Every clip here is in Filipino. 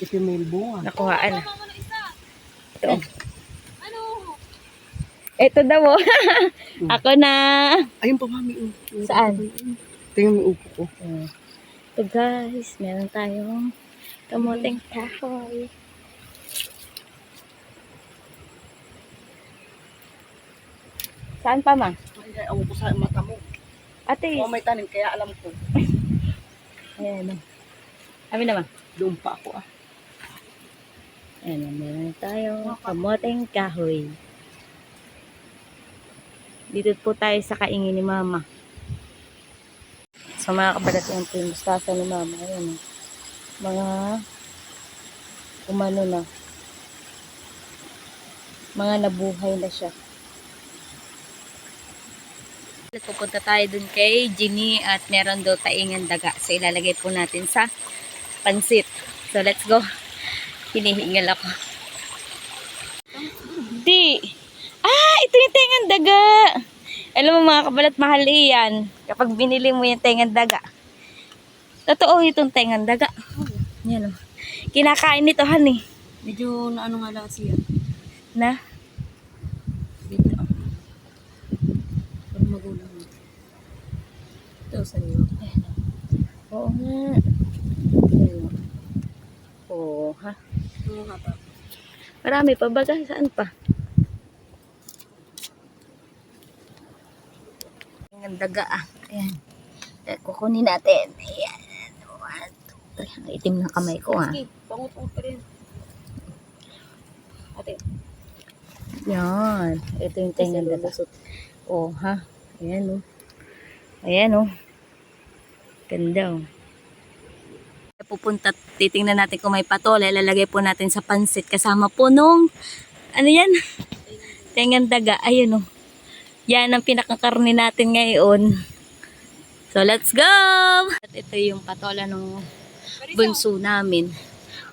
Ito may bunga. Nakuhaan na. Ito. Ito daw oh. Ako na. Ayun pa, mami. oh. Saan? oh. Mo yung upo ko. Ito guys, meron tayong kamuting kahoy. Saan pa ma? Ay, ako ko sa mata mo. Ate, Oo, may tanim, kaya alam ko. ayan na. Kami naman. Doon pa ako ah. Ayan meron tayong kamuting kahoy. Dito po tayo sa kaingin ni mama. So mga kabalat yung po yung mustasa ni mama. Ayan o. Mga umano na. Mga nabuhay na siya. Pupunta tayo dun kay Ginny at meron daw taingan daga. So ilalagay po natin sa pansit. So let's go. Hinihingal ako. Di. Ah, ito yung tengan daga. Alam mo mga kabalat, mahal yan. Kapag binili mo yung tengan daga. Totoo itong tengan daga. Yan o. Kinakain nito, honey. Medyo na ano nga lang siya. Na? Dito ah. Parang magulang mo. Ito sa iyo. Oo nga. Ayan o. Oo, ha? Nga pa. Marami pa baga. Saan pa? Ang daga ah. Ayan. Eh, Kukunin natin. Ayan. One, two, three. Ang itim ng kamay ko ah. Sige, pangut-ut pa rin. Ate, Yan. Ito yung tengan daga. Oh, ha? Ayan oh. Ayan oh. Ganda oh. Pupunta, titingnan natin kung may patola. Ilalagay po natin sa pansit kasama po nung, ano yan? Tengan daga. Ayun oh. Yan ang pinakakarni natin ngayon. So, let's go! At ito yung patola ng bunso namin.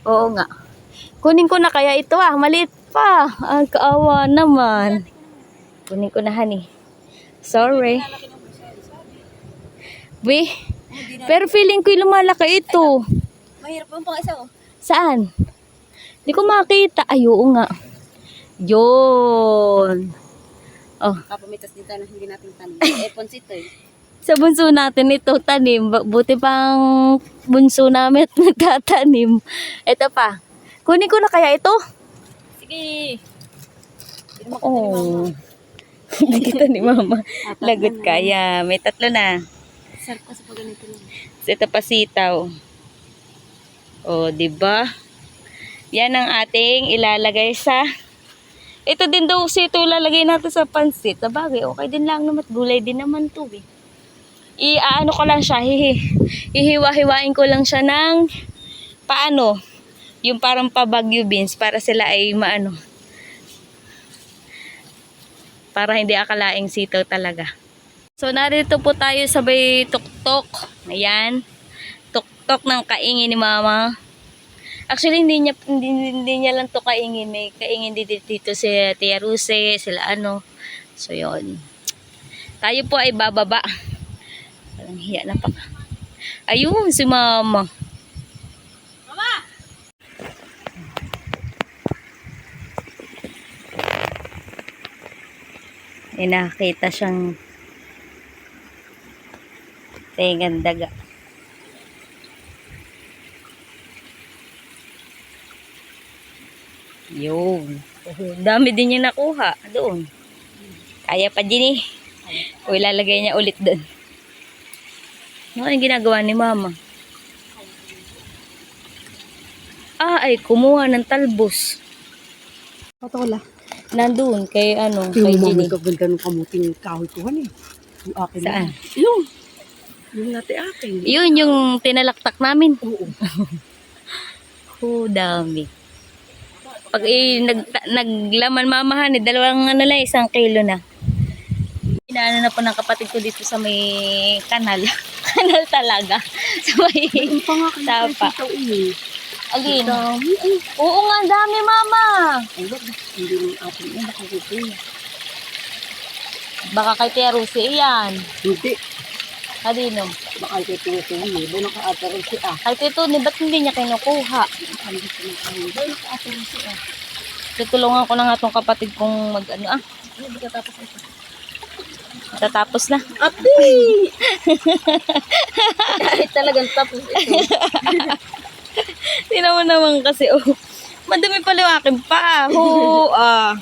Oo nga. Kunin ko na kaya ito ah. Maliit pa. Ang kaawa naman. Kunin ko na honey. Sorry. We, pero feeling ko lumalaki ito. Mahirap yung pang isa oh. Saan? Hindi ko makita. Ay, oo nga. Yun. Oh, Kapamitas dito na hindi natin tanim. eh, ponsito eh. sa bunso natin ito tanim. Bu- Buti pang bunso namin at nagtatanim. Ito pa. Kunin ko na kaya ito? Sige. Oh. Hindi kita ni mama. Lagot kaya. May tatlo na. Sarap kasi pag ganito lang. Ito pa sitaw. O, di ba? Yan ang ating ilalagay sa ito din daw sito ilalagay natin sa pansit. Sa bagay, okay din lang naman. Gulay din naman to eh. I-ano ko lang siya. Hihi, hihiwa-hiwain ko lang siya ng paano? Yung parang pabagyo beans para sila ay maano. Para hindi akalaing sitaw talaga. So, narito po tayo sa may tuktok. Ayan. Tuktok ng kaingin ni mama. Actually, hindi niya, hindi, hindi niya lang to kaingin. May kaingin dito, dito si Tia Ruse, sila ano. So, yon Tayo po ay bababa. Parang hiya na pa. Ayun, si mama. Mama! May siyang tengan daga. Yun. Dami din niya nakuha doon. Kaya pa din eh. O ilalagay niya ulit doon. Ano yung ginagawa ni mama? Ah, ay kumuha ng talbos. Patola. Nandun kay ano, kay Yung Jenny. mami kaganda ng kamuting kahoy ko eh. Yung akin Saan? na. Yung. Yung nati akin. Yun yung tinalaktak namin. Oo. Oh, dami. Pag eh, nag, naglaman mamahan, eh, dalawang ano lang, isang kilo na. Inaano na po ng kapatid ko dito sa may kanal. kanal talaga. Sa may Tapa. eh. Ay, Oo nga, dami mama. ay, wag. Hindi rin atin. Ay, nakakupin. Baka kay Tia Rusi yan. Hindi. Kanino? Baka titingin Doon naka-ate rin siya. Ay, Tito, ni ba't hindi niya kinukuha? Ang gusto ng kahoy. Doon naka-ate rin siya. Tutulungan ko na nga tong kapatid kong mag ano ah. Hindi ka tapos ito. Tatapos na. Ate! Kahit talagang tapos ito. Tingnan mo naman kasi, oh. Madami pala yung aking pa. Ho, ah.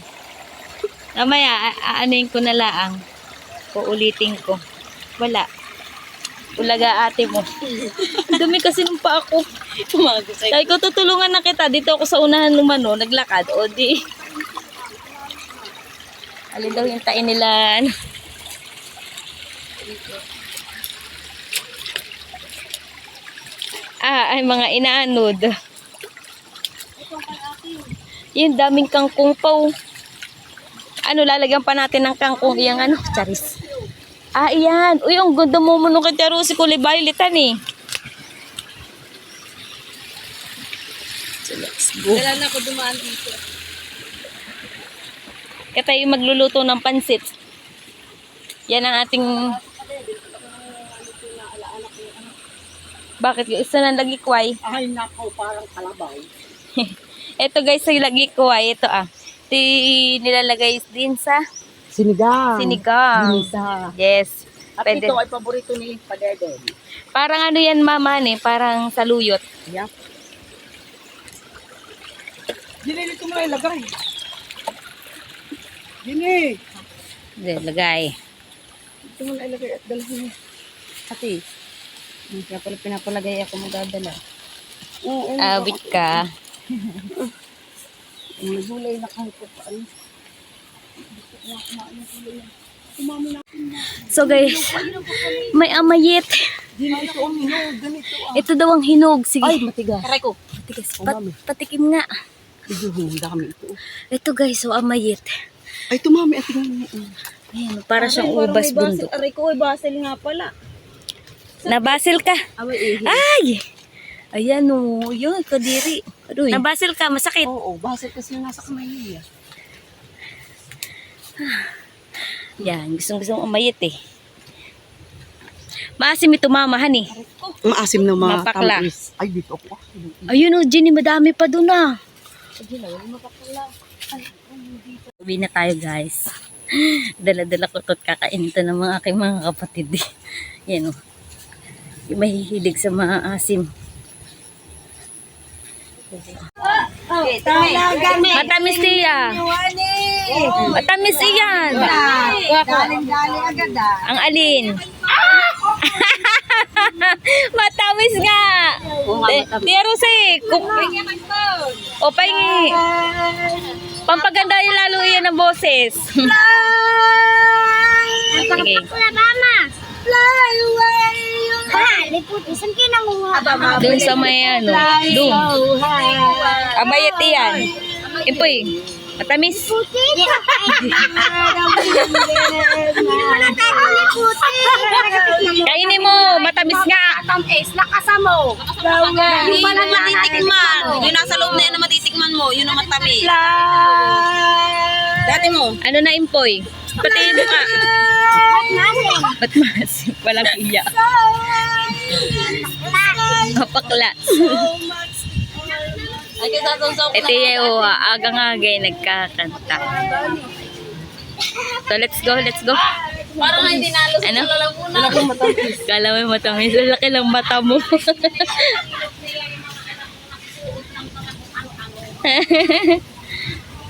Mamaya, a- aanuin ko na laang. Uulitin ko. Wala. Ulaga ate mo. Dumi kasi ng pa ako. Tumago sa'yo. Sabi ko, tutulungan na kita. Dito ako sa unahan lumano, naglakad. O di. Alin daw yung tain nila. ano. Ah, ay mga inaanod. Yung daming kangkong pa. oh. Ano, lalagyan pa natin ng kangkong iyang ano, charis. Ah, iyan. Uy, ang ganda mo mo nung kay Charusi kulay violetan eh. So, let's go. Kailan ako dumaan dito. Kaya tayo magluluto ng pansit. Yan ang ating... Bakit? Yung isa na lagikway. Ay, nako, parang kalabaw. Ito guys, yung lagikway. Ito ah. Ito nilalagay din sa Sinigang. sinigang. Ginisa. Yes. At Pwede. ito ay paborito ni Padeden. Parang ano yan mama ni, parang saluyot. Yep. Dili, dito mo na ilagay. Dini. Hindi, lagay. Dito mo na ilagay at dalhin. Ate, hindi kaya pala pinapalagay ako magdadala. Oo. Awit ka. May gulay na kahit pa paano. So guys, may amayit. Ito ah. Daw ang hinog. Sige. Ay, matigas. Taray ko. Matigas. Oh, Pat- patikim nga. Ito. Ito guys, so amayit. Ay, ito mami, at tingnan mo. Ayan, para siyang ubas bundok. Aray ko, ay basil nga pala. Nabasil ka. Eh. Ay! Ayan o. Yun, kadiri. Nabasil ka, masakit. Oo, basil kasi nasa kamay niya. Yan, gustong gustong amayit eh. Maasim ito mama, hani. Maasim na mga Mapakla. tamis. Ay, dito ako. Ayun o, Jenny, madami pa doon ah. Uwi na tayo guys. Dala-dala ko to't kakainin to ng mga aking mga kapatid. eh. Yan o. Yung mahihilig sa mga asim. Matamis siya. Matamis iyan. Galing-galing agad ah. Ang alin? matamis nga. Eh, Tia Rosy, kung... O, pahingi. Pampaganda yung lalo iyan ng boses. Sige. Doon sa may ano. Doon. Amayat iyan. Impoy. Matamis. Kainin mo. Matamis nga. Tamis, lakasan mo. Hindi yun ang matitikman. Yung nasa loob na yan ang matitikman mo. Yun ang matamis. Dati mo. Ano na impoy? Pati mo ka. Ba't mas? Walang iya. Mapaklas. Ay, kaya sasaw Ito yung agang-agay nagkakanta. So let's go, let's go. Parang nga hindi nalo sa Ano? lalamunan. Kala mo yung matamis. Ang laki ng mata mo.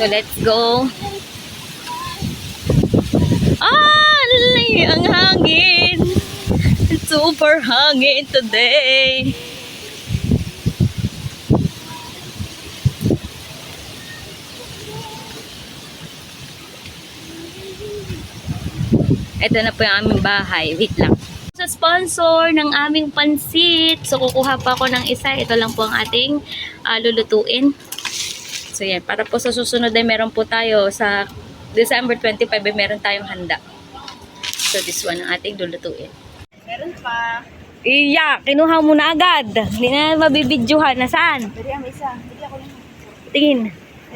So let's go. Ah, lay ang hangin. Super hangin today. Ito na po yung aming bahay. Wait lang. Sa sponsor ng aming pansit. So, kukuha pa ako ng isa. Ito lang po ang ating ah, lulutuin. So, yan. Para po sa susunod ay meron po tayo sa December 25 ay meron tayong handa. So, this one ang ating lulutuin. Meron pa. Iya, kinuha mo na agad. Hindi na mabibidyohan. Nasaan? Pwede ang isa. Hindi ako lang. Tingin.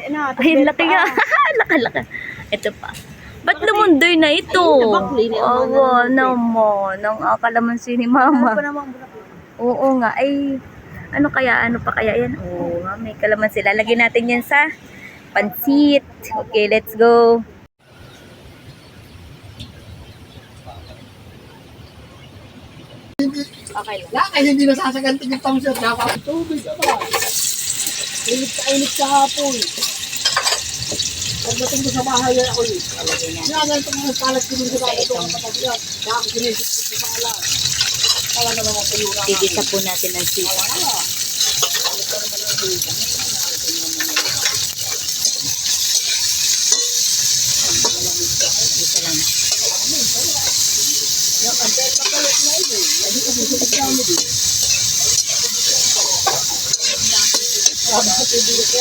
Na. Ay, laki nga. laka, laka. Ito pa. Ba't lumundoy na ito? Ama Oo naman. Ang akalamansi ni Mama. Oo nga. Ay, ano kaya? Ano pa kaya yan? Nga, may kalamansi. Lalagyan natin yan sa pansit. Okay, let's go. Okay kasi hindi nasasagantin yung pamsir. Nakakatubig ba? Init ka init sa hapon. Pagdating ko sa bahay ako yun. Yan, ganito mga kalat ko dun sa bahay ito. Kapag yan, nakakasinisip ko sa alam. Tawa naman ang kaya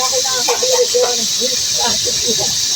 kailangan sabihin ko ng buhit sa akin.